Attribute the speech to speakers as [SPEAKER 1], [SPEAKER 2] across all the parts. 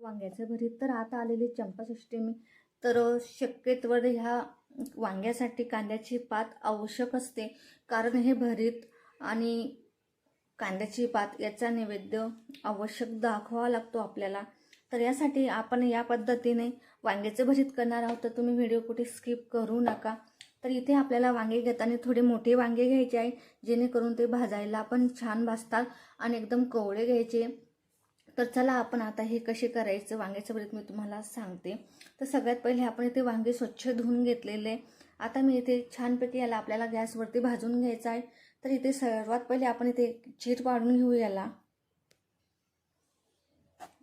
[SPEAKER 1] वांग्याचं भरीत तर आता आलेली चंपाषष्ठी तर शक्यतोवर ह्या वांग्यासाठी कांद्याची पात आवश्यक असते. कारण हे भरीत आणि कांद्याची पात याचा नैवेद्य आवश्यक दाखवावा लागतो आपल्याला. तर यासाठी आपण या पद्धतीने वांग्याचं भरीत करणार आहोत. तर तुम्ही व्हिडिओ कुठे स्किप करू नका. तर इथे आपल्याला वांगे घेताना थोडे मोठे वांगे घ्यायचे आहे. जेणेकरून ते भाजायला पण छान भाजतात आणि एकदम कवळे घ्यायचे. तर चला आपण आता हे कसे करायचं वांग्याचं भरीत मी तुम्हाला सांगते. तर सगळ्यात पहिले आपण इथे वांगे स्वच्छ धुवून घेतलेले. आता मी इथे छानपैकी याला आपल्याला गॅसवरती भाजून घ्यायचं आहे. तर इथे सर्वात पहिले आपण इथे चीर पाडून घेऊ याला.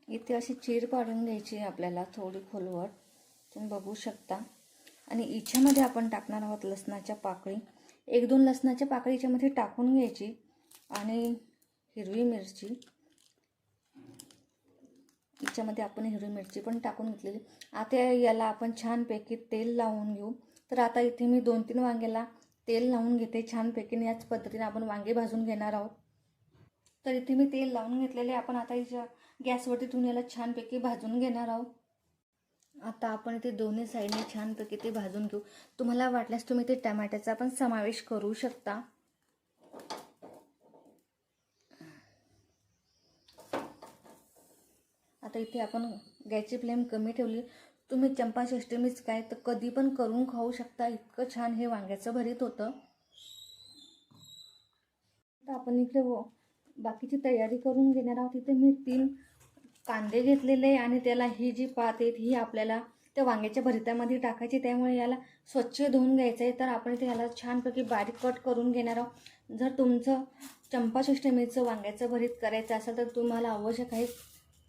[SPEAKER 1] इथे अशी चीर पाडून घ्यायची आपल्याला थोडी खोलवर. तुम्ही बघू शकता. आणि इच्छामध्ये आपण टाकणार आहोत लसणाच्या पाकळी. एक दोन लसणाच्या पाकळी याच्यामध्ये टाकून घ्यायची. आणि हिरवी मिरची. याच्यामध्ये आपण हिरवी मिरची पण टाकून घेतलेली. आता याला आपण छानपैकी तेल लावून घेऊ. तर आता इथे मी दोन तीन वांग्याला तेल लावून घेते छानपैकी. याच पद्धतीने आपण वांगे भाजून घेणार आहोत. तर इथे मी तेल लावून घेतलेले. आपण आता याच्या गॅसवरती ठेवून याला छानपैकी भाजून घेणार आहोत. आता आपण इथे दोन्ही साईडने छानपैकी ते भाजून घेऊ. तुम्हाला वाटल्यास तुम्ही ते टमाट्याचा पण समावेश करू शकता. आता इथे आपण गॅसची फ्लेम कमी ठेवली. तुम्ही चंपाषष्टमीच काय तर कधी पण करून खाऊ शकता. इतकं छान हे वांग्याचं भरीत होतं. तर आपण इथे बाकीची तयारी करून घेणार आहोत. इथे मी तीन कांदे घेतलेले आणि त्याला ही जी पात आहेत ही आपल्याला त्या वांग्याच्या भरितामध्ये टाकायची. त्यामुळे याला स्वच्छ धुवून घ्यायचं आहे. तर आपण इथे याला छानपैकी बारीक कट करून घेणार आहोत. जर तुमचं चंपाषष्टमीचं वांग्याचं भरीत करायचं असेल तर तुम्हाला आवश्यक आहे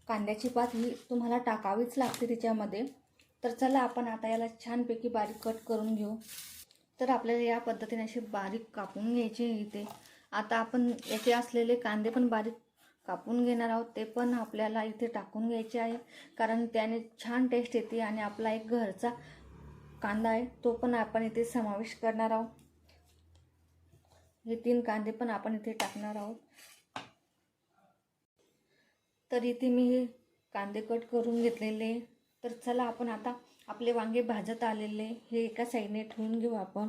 [SPEAKER 1] कांद्याची पात ही तुम्हाला टाकावीच लागते त्याच्यामध्ये. तर चला आपण आता याला छानपैकी बारीक कट करून घेऊ. तर आपल्याला या पद्धतीने असे बारीक कापून घ्यायचे इथे. आता आपण याचे असलेले कांदे पण बारीक कापून घेणार आहोत. ते पण आपल्याला इथे टाकून घ्यायचे आहे. कारण त्याने छान टेस्ट येते आणि आपला एक घरचा कांदा आहे तो पण आपण इथे समावेश करणार आहोत. हे तीन कांदे पण आपण इथे टाकणार आहोत. तर इथे मी कांदे कट करून घेतलेले. तर चला आपण आता आपले वांगे भाजत आलेले हे एका साईडने ठेवून घेऊ आपण.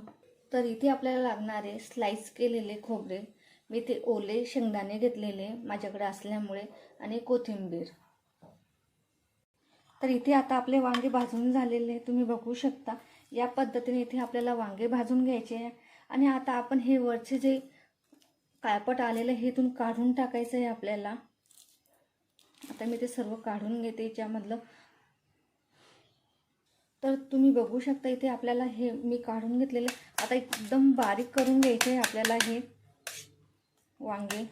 [SPEAKER 1] तर इथे आपल्याला लागणारे स्लाइस केलेले खोबरे. मी ते ओले शेंगदाणे घेतलेले माझ्याकडे असल्यामुळे आणि कोथिंबीर. तर इथे आता आपले वांगे भाजून झालेले तुम्ही बघू शकता. या पद्धतीने इथे आपल्याला वांगे भाजून घ्यायचे आहे. आणि आता आपण हे वरचे जे काळपट आलेलं हे इथून काढून टाकायचं आहे आपल्याला. आता मी ते सर्व काढून घेते याच्यामधलं. तर तुम्ही बघू शकता इथे आपल्याला हे मी काढून घेतलेले आता एकदम बारीक करून घ्यायचे आहे आपल्याला हे. वांगे.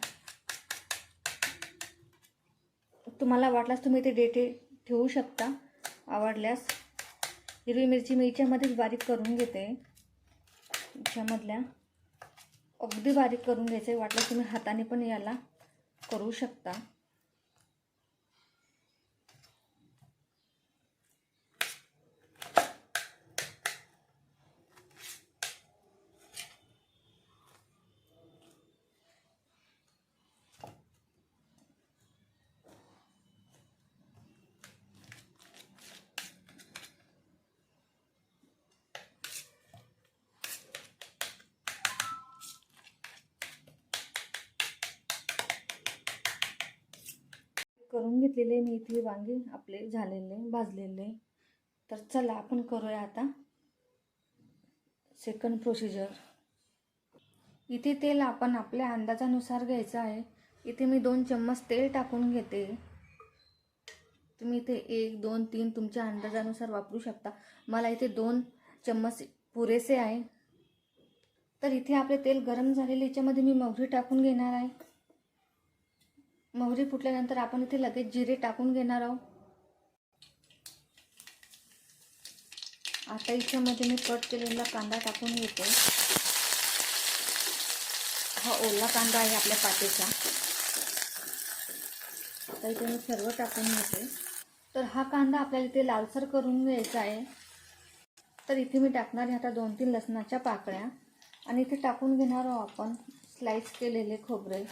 [SPEAKER 1] तुम्हाला वाटल्यास तुम्ही ते डेटे ठेवू शकता आवडल्यास. हिरवी मिरची मी याच्यामध्येच बारीक करून घेते. याच्यामधल्या. अगदी बारीक करून घ्यायचं आहे वाटलं तुम्ही हाताने पण याला करू शकता करून घेतलेले मी इथे वांगे आपले झालेले भाजलेले. तर चला आपण करूया आता सेकंड प्रोसिजर इथे तेल आपण आपल्या अंदाजानुसार घ्यायचं आहे. इथे मी दोन चम्मच तेल टाकून घेते. तुम्ही इथे एक दोन तीन तुमच्या अंदाजानुसार वापरू शकता. मला इथे दोन चम्मच पुरेसे आहे. तर इथे आपले तेल गरम झालेले याच्यामध्ये मी मोहरी टाकून घेणार आहे. मोहरी फुटल्यानंतर आपण इथे लगेच जिरे टाकून घेणार आहोत. आता याच्यामध्ये मी कट केलेला कांदा टाकून घेते. हा ओला कांदा आहे आपल्या पातेचा. आता इथे मी सर्व टाकून घेते. तर हा कांदा आपल्याला इथे लालसर करून घ्यायचा आहे. तर इथे मी टाकणार आहे आता दोन तीन लसणाच्या पाकळ्या. आणि इथे टाकून घेणार आहोत आपण स्लाइस केलेले खोबरे.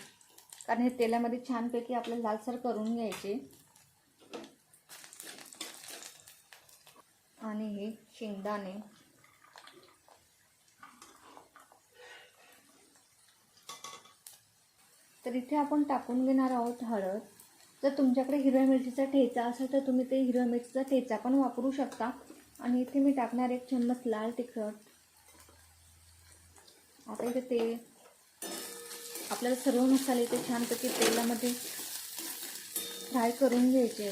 [SPEAKER 1] कारण हे तेलामध्ये छानपैकी आपल्याला लालसर करून घ्यायचे. आणि हे शेंगदाणे. तर इथे आपण टाकून घेणार आहोत हळद. जर तुमच्याकडे हिरव्या मिरचीचा ठेचा असेल तर तुम्ही ते हिरव्या मिरचीचा ठेचा पण वापरू शकता. आणि इथे मी टाकणार एक चम्मच लाल तिखट. आता इथे ते आपल्याला सर्व मसाले इथे छानपैकी तेलामध्ये फ्राय करून घ्यायचे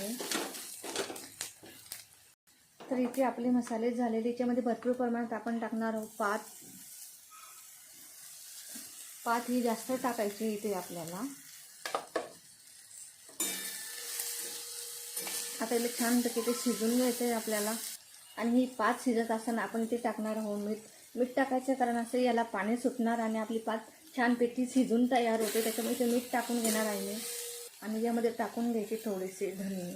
[SPEAKER 1] तर इथे आपले मसाले झालेले याच्यामध्ये भरपूर प्रमाणात आपण टाकणार आहोत पात. पात ही जास्त टाकायची इथे आपल्याला. आता इथे छानपैकी ते शिजून घ्यायचं आहे आपल्याला. आणि ही पात शिजत असताना आपण इथे टाकणार आहोत मीठ. मीठ टाकायचं कारण असं याला पाणी सुटणार आणि आपली पात छानपैकी शिजून तयार होते त्याच्यामुळे ते मीठ टाकून घेणार आहे मी. आणि यामध्ये टाकून घ्यायचे थोडेसे धने.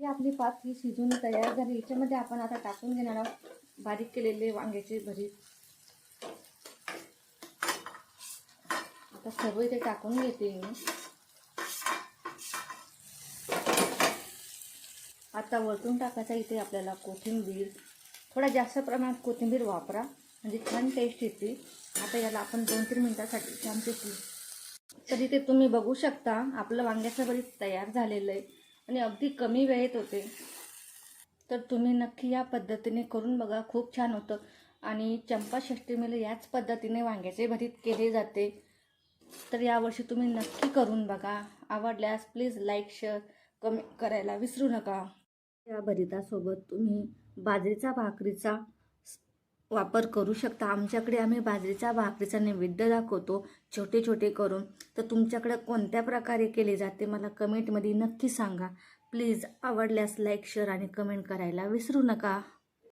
[SPEAKER 1] ही आपली पात ही शिजून तयार झाली. याच्यामध्ये आपण आता टाकून घेणार आहोत बारीक केलेले वांग्याचे भरीत आता सर्व इथे टाकून घेते मी. आता वरतून टाकायचा इथे आपल्याला कोथिंबीर. थोडा जास्त प्रमाणात कोथिंबीर वापरा. म्हणजे छान टेस्ट येते. आता याला आपण दोन तीन मिनटासाठी छानपैकी तर इथे तुम्ही बघू शकता. आपलं वांग्याचं भरीत तयार झालेलं आहे. आणि अगदी कमी वेळेत होते. तर तुम्ही नक्की या पद्धतीने करून बघा. खूप छान होतं. आणि चंपाषष्टीमेला याच पद्धतीने वांग्याचे भरीत केले जाते. तर यावर्षी तुम्ही नक्की करून बघा. आवडल्यास प्लीज लाईक शेअर कमी करायला विसरू नका. या भरितासोबत तुम्ही बाजरीचा भाकरीचा वापर करू शकता. आमच्याकडे आम्ही बाजरीचा भाकरीचा नैवेद्य दाखवतो छोटे छोटे करून. तर तुमच्याकडे कोणत्या प्रकारे केले जाते मला कमेंटमध्ये नक्की सांगा. प्लीज आवडल्यास लाईक शेअर आणि कमेंट करायला विसरू नका.